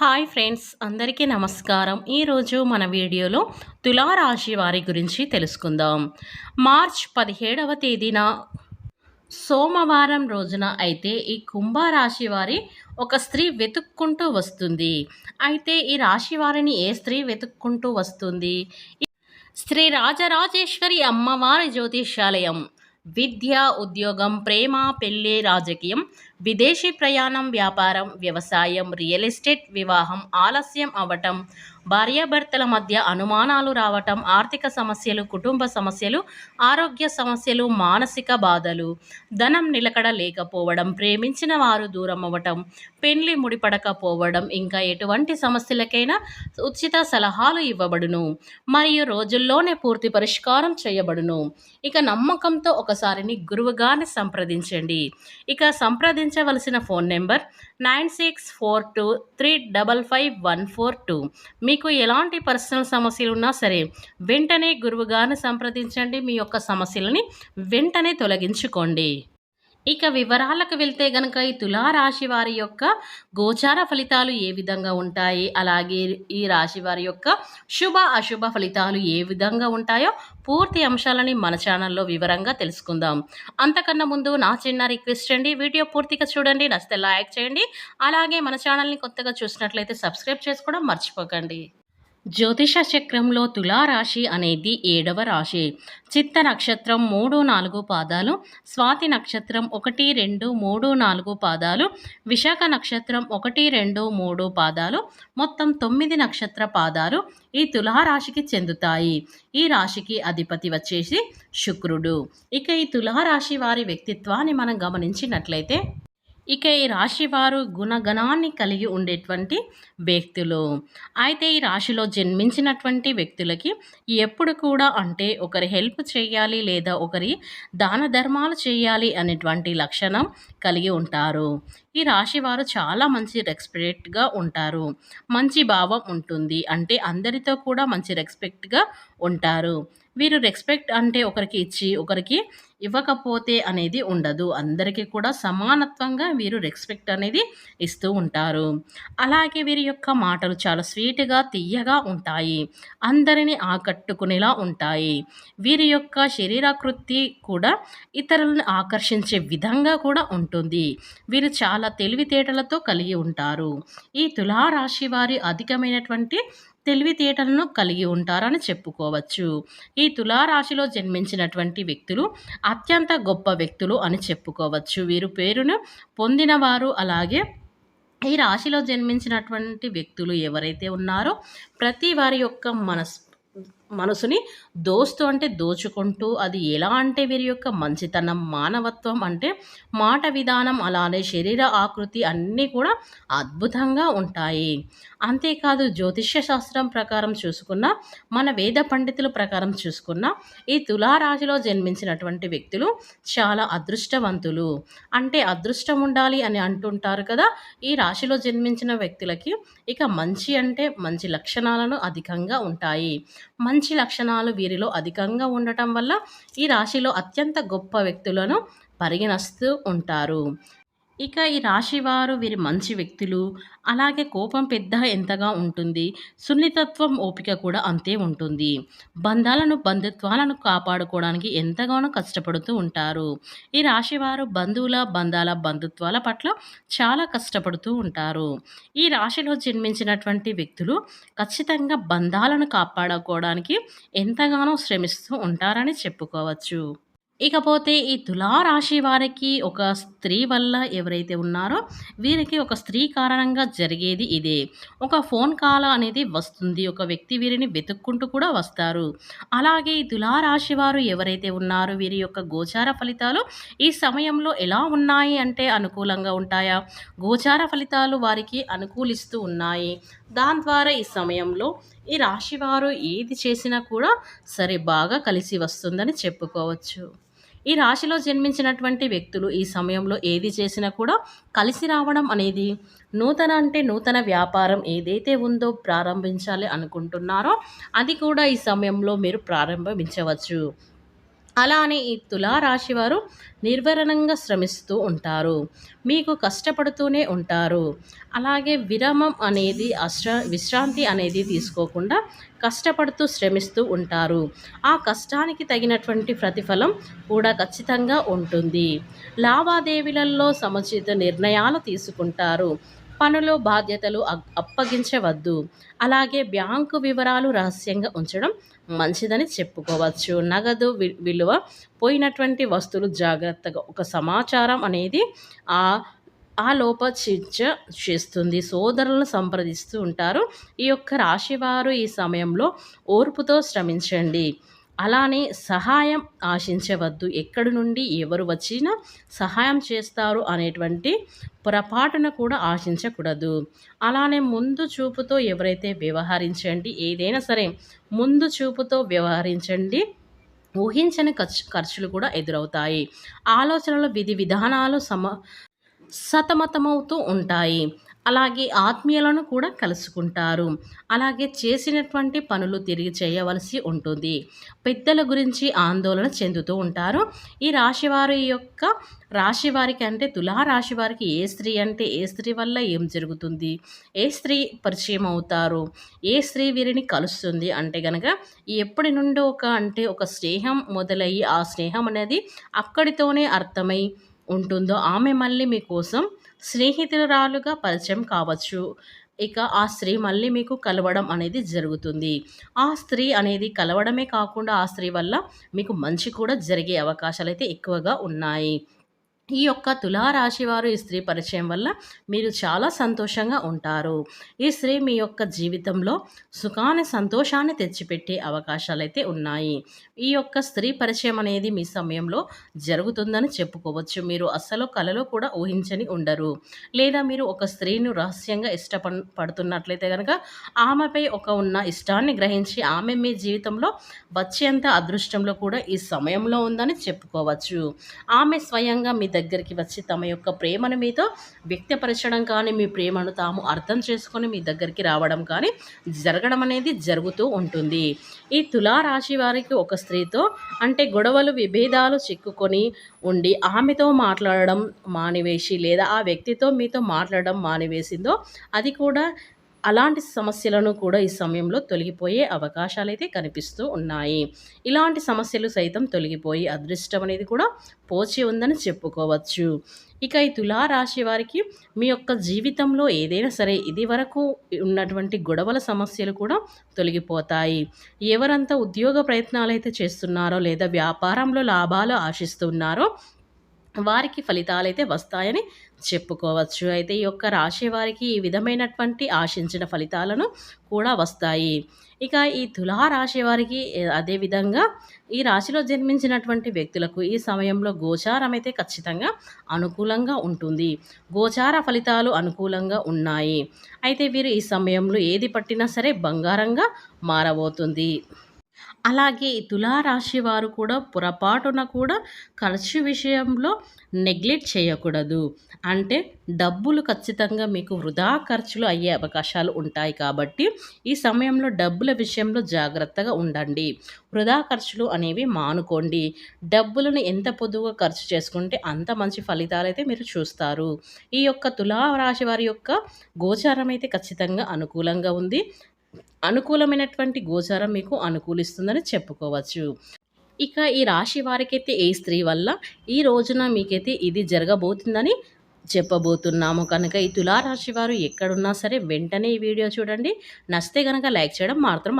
Hi friends అందరికీ నమస్కారం. ఈరోజు మన వీడియోలో తులారాశి వారి గురించి తెలుసుకుందాం. మార్చ్ పదిహేడవ తేదీన సోమవారం రోజున అయితే ఈ కుంభరాశి వారి ఒక స్త్రీ వెతుక్కుంటూ వస్తుంది. అయితే ఈ రాశి వారిని ఏ స్త్రీ వెతుక్కుంటూ వస్తుంది? శ్రీ రాజరాజేశ్వరి అమ్మవారి జ్యోతిష్యాలయం. విద్య ఉద్యోగం ప్రేమ పెళ్ళి రాజకీయం విదేశీ ప్రయాణం వ్యాపారం వ్యవసాయం రియల్ ఎస్టేట్ వివాహం ఆలస్యం అవ్వటం భార్యాభర్తల మధ్య అనుమానాలు రావటం ఆర్థిక సమస్యలు కుటుంబ సమస్యలు ఆరోగ్య సమస్యలు మానసిక బాధలు ధనం నిలకడ లేకపోవడం ప్రేమించిన వారు దూరం అవ్వటం పెళ్ళి ముడిపడకపోవడం ఇంకా ఎటువంటి సమస్యలకైనా ఉచిత సలహాలు ఇవ్వబడును. మరియు రోజుల్లోనే పూర్తి పరిష్కారం చేయబడును. ఇక నమ్మకంతో ఒకసారిని గురువుగానే సంప్రదించండి. ఇక సంప్రదించవలసిన phone number nine six four two three double five one four two. మీకు ఎలాంటి పర్సనల్ సమస్యలు ఉన్నా సరే వెంటనే గురువుగారిని సంప్రదించండి. మీ యొక్క సమస్యలని వెంటనే తొలగించుకోండి. ఇక వివరాలకు వెళ్తే గనక ఈ తులారాశి వారి యొక్క గోచార ఫలితాలు ఏ విధంగా ఉంటాయి? అలాగే ఈ రాశి వారి యొక్క శుభ అశుభ ఫలితాలు ఏ విధంగా ఉంటాయో పూర్తి అంశాలని మన ఛానల్లో వివరంగా తెలుసుకుందాం. అంతకన్నా ముందు నా చిన్న రిక్వెస్ట్ అండి వీడియో పూర్తిగా చూడండి నచ్చితే లైక్ చేయండి. అలాగే మన ఛానల్ని కొత్తగా చూసినట్లయితే సబ్స్క్రైబ్ చేసుకోవడం మర్చిపోకండి. జ్యోతిష చక్రంలో తులారాశి అనేది ఏడవ రాశి. చిత్త నక్షత్రం మూడు నాలుగు పాదాలు స్వాతి నక్షత్రం ఒకటి రెండు మూడు నాలుగు పాదాలు విశాఖ నక్షత్రం ఒకటి రెండు మూడు పాదాలు మొత్తం తొమ్మిది నక్షత్ర పాదాలు ఈ తులారాశికి చెందుతాయి. ఈ రాశికి అధిపతి వచ్చేసి శుక్రుడు. ఇక ఈ తులారాశి వారి వ్యక్తిత్వాన్ని మనం గమనించినట్లయితే ఇక ఈ రాశి వారు గుణగణాన్ని కలిగి ఉండేటువంటి వ్యక్తులు. అయితే ఈ రాశిలో జన్మించినటువంటి వ్యక్తులకి ఎప్పుడు కూడా అంటే ఒకరి హెల్ప్ చేయాలి లేదా ఒకరి దాన ధర్మాలు చేయాలి అనేటువంటి లక్షణం కలిగి ఉంటారు. ఈ రాశి వారు చాలా మంచి రెస్పెక్ట్గా ఉంటారు. మంచి భావం ఉంటుంది. అంటే అందరితో కూడా మంచి రెస్పెక్ట్గా ఉంటారు. వీరు రెస్పెక్ట్ అంటే ఒకరికి ఇచ్చి ఒకరికి ఇవ్వకపోతే అనేది ఉండదు. అందరికీ కూడా సమానత్వంగా వీరు రెస్పెక్ట్ అనేది ఇస్తూ ఉంటారు. అలాగే వీరి యొక్క మాటలు చాలా స్వీట్గా తీయగా ఉంటాయి. అందరిని ఆకట్టుకునేలా ఉంటాయి. వీరి యొక్క శరీరాకృతి కూడా ఇతరులను ఆకర్షించే విధంగా కూడా ఉంటుంది. వీరు చాలా తెలివితేటలతో కలిగి ఉంటారు. ఈ తులారాశి వారి అధికమైనటువంటి తెలివితేటలను కలిగి ఉంటారని చెప్పుకోవచ్చు. ఈ తులారాశిలో జన్మించినటువంటి వ్యక్తులు అత్యంత గొప్ప వ్యక్తులు అని చెప్పుకోవచ్చు. వీరు పేరును పొందినవారు అలాగే ఈ రాశిలో జన్మించినటువంటి వ్యక్తులు ఎవరైతే ఉన్నారో ప్రతి వారి యొక్క మనస్ మనసుని దోస్తు అంటే దోచుకుంటూ అది ఎలా అంటే వీరి యొక్క మంచితనం మానవత్వం అంటే మాట విధానం అలానే శరీర ఆకృతి అన్నీ కూడా అద్భుతంగా ఉంటాయి. అంతేకాదు జ్యోతిష్య శాస్త్రం ప్రకారం చూసుకున్న మన వేద పండితుల ప్రకారం చూసుకున్న ఈ తులారాశిలో జన్మించినటువంటి వ్యక్తులు చాలా అదృష్టవంతులు. అంటే అదృష్టం ఉండాలి అని అంటుంటారు కదా ఈ రాశిలో జన్మించిన వ్యక్తులకి ఇక మంచి అంటే మంచి లక్షణాలను అధికంగా ఉంటాయి. మంచి మంచి లక్షణాలు వీరిలో అధికంగా ఉండటం వల్ల ఈ రాశిలో అత్యంత గొప్ప వ్యక్తులను పరిగణిస్తూ ఉంటారు. ఇక ఈ రాశివారు వీరి మంచి వ్యక్తులు అలాగే కోపం పెద్ద ఎంతగా ఉంటుంది సున్నితత్వం ఓపిక కూడా అంతే ఉంటుంది. బంధాలను బంధుత్వాలను కాపాడుకోవడానికి ఎంతగానో కష్టపడుతూ ఉంటారు. ఈ రాశివారు బంధువుల బంధాల బంధుత్వాల పట్ల చాలా కష్టపడుతూ ఉంటారు. ఈ రాశిలో జన్మించినటువంటి వ్యక్తులు ఖచ్చితంగా బంధాలను కాపాడుకోవడానికి ఎంతగానో శ్రమిస్తూ ఉంటారని చెప్పుకోవచ్చు. ఇకపోతే ఈ తులారాశి వారికి ఒక స్త్రీ వల్ల ఎవరైతే ఉన్నారో వీరికి ఒక స్త్రీ కారణంగా జరిగేది ఇదే. ఒక ఫోన్ కాల్ అనేది వస్తుంది. ఒక వ్యక్తి వీరిని వెతుక్కుంటూ కూడా వస్తారు. అలాగే ఈ తులారాశి వారు ఎవరైతే ఉన్నారో వీరి యొక్క గోచార ఫలితాలు ఈ సమయంలో ఎలా ఉన్నాయి అంటే అనుకూలంగా ఉంటాయా? గోచార ఫలితాలు వారికి అనుకూలిస్తూ ఉన్నాయి. దాని ద్వారా ఈ సమయంలో ఈ రాశివారు ఏది చేసినా కూడా సరే బాగా కలిసి వస్తుందని చెప్పుకోవచ్చు. ఈ రాశిలో జన్మించినటువంటి వ్యక్తులు ఈ సమయంలో ఏది చేసినా కూడా కలిసి రావడం అనేది నూతన అంటే నూతన వ్యాపారం ఏదైతే ఉందో ప్రారంభించాలి అనుకుంటున్నారో అది కూడా ఈ సమయంలో మీరు ప్రారంభించవచ్చు. అలానే ఈ తులారాశి వారు నిర్వరణంగా శ్రమిస్తూ ఉంటారు. మీకు కష్టపడుతూనే ఉంటారు. అలాగే విరామం అనేది అశ్ర విశ్రాంతి అనేది తీసుకోకుండా కష్టపడుతూ శ్రమిస్తూ ఉంటారు. ఆ కష్టానికి తగినటువంటి ప్రతిఫలం కూడా ఖచ్చితంగా ఉంటుంది. లావాదేవీలలో సముచిత నిర్ణయాలు తీసుకుంటారు. పనులు బాధ్యతలు అప్పగించవద్దు. అలాగే బ్యాంకు వివరాలు రహస్యంగా ఉంచడం మంచిదని చెప్పుకోవచ్చు. నగదు విలువ పోయినటువంటి వస్తువులు జాగ్రత్తగా ఒక సమాచారం అనేది ఆ ఆ లోప చర్చ చేస్తుంది. సోదరులను సంప్రదిస్తూ ఉంటారు. ఈ యొక్క రాశివారు ఈ సమయంలో ఓర్పుతో శ్రమించండి. అలానే సహాయం ఆశించవద్దు. ఎక్కడి నుండి ఎవరు వచ్చినా సహాయం చేస్తారు అనేటువంటి పొరపాటున కూడా ఆశించకూడదు. అలానే ముందు చూపుతో ఎవరైతే వ్యవహరించండి ఏదైనా సరే ముందు చూపుతో వ్యవహరించండి ఊహించని ఖర్చు ఖర్చులు కూడా ఎదురవుతాయి. ఆలోచనలు విధి విధానాలు సమ సతమతమవుతూ ఉంటాయి. అలాగే ఆత్మీయులను కూడా కలుసుకుంటారు. అలాగే చేసినటువంటి పనులు తిరిగి చేయవలసి ఉంటుంది. పెద్దల గురించి ఆందోళన చెందుతూ ఉంటారు. ఈ రాశివారి యొక్క రాశి వారికి అంటే తులారాశి వారికి ఏ స్త్రీ అంటే ఏ స్త్రీ వల్ల ఏం జరుగుతుంది? ఏ స్త్రీ పరిచయం అవుతారు? ఏ స్త్రీ వీరిని కలుస్తుంది? అంటే కనుక ఎప్పటి నుండో ఒక అంటే ఒక స్నేహం మొదలయ్యి ఆ స్నేహం అనేది అక్కడితోనే అర్థమై ఉంటుందో ఆమె మళ్ళీ మీకోసం స్నేహితురాలుగా పరిచయం కావచ్చు. ఇక ఆ స్త్రీ మళ్ళీ మీకు కలవడం అనేది జరుగుతుంది. ఆ స్త్రీ అనేది కలవడమే కాకుండా ఆ స్త్రీ వల్ల మీకు మంచి కూడా జరిగే అవకాశాలు అయితే ఎక్కువగా ఉన్నాయి. ఈ యొక్క తులారాశి వారు ఈ స్త్రీ పరిచయం వల్ల మీరు చాలా సంతోషంగా ఉంటారు. ఈ స్త్రీ మీ యొక్క జీవితంలో సుఖాన్ని సంతోషాన్ని తెచ్చిపెట్టే అవకాశాలు అయితే ఉన్నాయి. ఈ యొక్క స్త్రీ పరిచయం అనేది మీ సమయంలో జరుగుతుందని చెప్పుకోవచ్చు. మీరు అస్సలు కలలో కూడా ఊహించని ఉండరు. లేదా మీరు ఒక స్త్రీను రహస్యంగా ఇష్టపడుతున్నట్లయితే కనుక ఆమెపై ఒక ఉన్న ఇష్టాన్ని గ్రహించి ఆమె మీ జీవితంలో వచ్చేంత అదృష్టంలో కూడా ఈ సమయంలో ఉందని చెప్పుకోవచ్చు. ఆమె స్వయంగా మీ దగ్గరికి వచ్చి తమ యొక్క ప్రేమను మీతో వ్యక్తపరచడం కానీ మీ ప్రేమను తాము అర్థం చేసుకొని మీ దగ్గరికి రావడం కానీ జరగడం అనేది జరుగుతూ ఉంటుంది. ఈ తులారాశి వారికి ఒక స్త్రీతో అంటే గొడవలు విభేదాలు చిక్కుకొని ఉండి ఆమెతో మాట్లాడడం మానివేసి లేదా ఆ వ్యక్తితో మీతో మాట్లాడడం మానివేసిందో అది కూడా అలాంటి సమస్యలను కూడా ఈ సమయంలో తొలగిపోయే అవకాశాలు అయితే కనిపిస్తూ ఉన్నాయి. ఇలాంటి సమస్యలు సైతం తొలగిపోయి అదృష్టం అనేది కూడా పోచి ఉందని చెప్పుకోవచ్చు. ఇక ఈ తులారాశి వారికి మీ యొక్క జీవితంలో ఏదైనా సరే ఇది వరకు ఉన్నటువంటి గొడవల సమస్యలు కూడా తొలగిపోతాయి. ఎవరంతా ఉద్యోగ ప్రయత్నాలు అయితే చేస్తున్నారో లేదా వ్యాపారంలో లాభాలు ఆశిస్తున్నారో వారికి ఫలితాలైతే వస్తాయని చెప్పుకోవచ్చు. అయితే ఈ యొక్క రాశి వారికి ఈ విధమైనటువంటి ఆశించిన ఫలితాలను కూడా వస్తాయి. ఇక ఈ తులారాశి వారికి అదేవిధంగా ఈ రాశిలో జన్మించినటువంటి వ్యక్తులకు ఈ సమయంలో గోచారం అయితే ఖచ్చితంగా అనుకూలంగా ఉంటుంది. గోచార ఫలితాలు అనుకూలంగా ఉన్నాయి. అయితే వీరు ఈ సమయంలో ఏది పట్టినా సరే బంగారంగా మారబోతుంది. అలాగే తులారాశి వారు కూడా పొరపాటున కూడా ఖర్చు విషయంలో నెగ్లెక్ట్ చేయకూడదు. అంటే డబ్బులు ఖచ్చితంగా మీకు వృధా ఖర్చులు అయ్యే అవకాశాలు ఉంటాయి కాబట్టి ఈ సమయంలో డబ్బుల విషయంలో జాగ్రత్తగా ఉండండి. వృధా ఖర్చులు అనేవి మానుకోండి. డబ్బులను ఎంత పొదువుగా ఖర్చు చేసుకుంటే అంత మంచి ఫలితాలు అయితే మీరు చూస్తారు. ఈ యొక్క తులారాశి వారి యొక్క గోచారం అయితే ఖచ్చితంగా అనుకూలంగా ఉంది. అనుకూలమైనటువంటి గోచారం మీకు అనుకూలిస్తుందని చెప్పుకోవచ్చు. ఇక ఈ రాశి వారికైతే ఏ స్త్రీ వల్ల ఈ రోజున మీకైతే ఇది జరగబోతుందని చెప్పబోతున్నాము కనుక ఈ తులారాశి వారు ఎక్కడున్నా సరే వెంటనే ఈ వీడియో చూడండి. నచ్చితే కనుక లైక్ చేయడం మాత్రం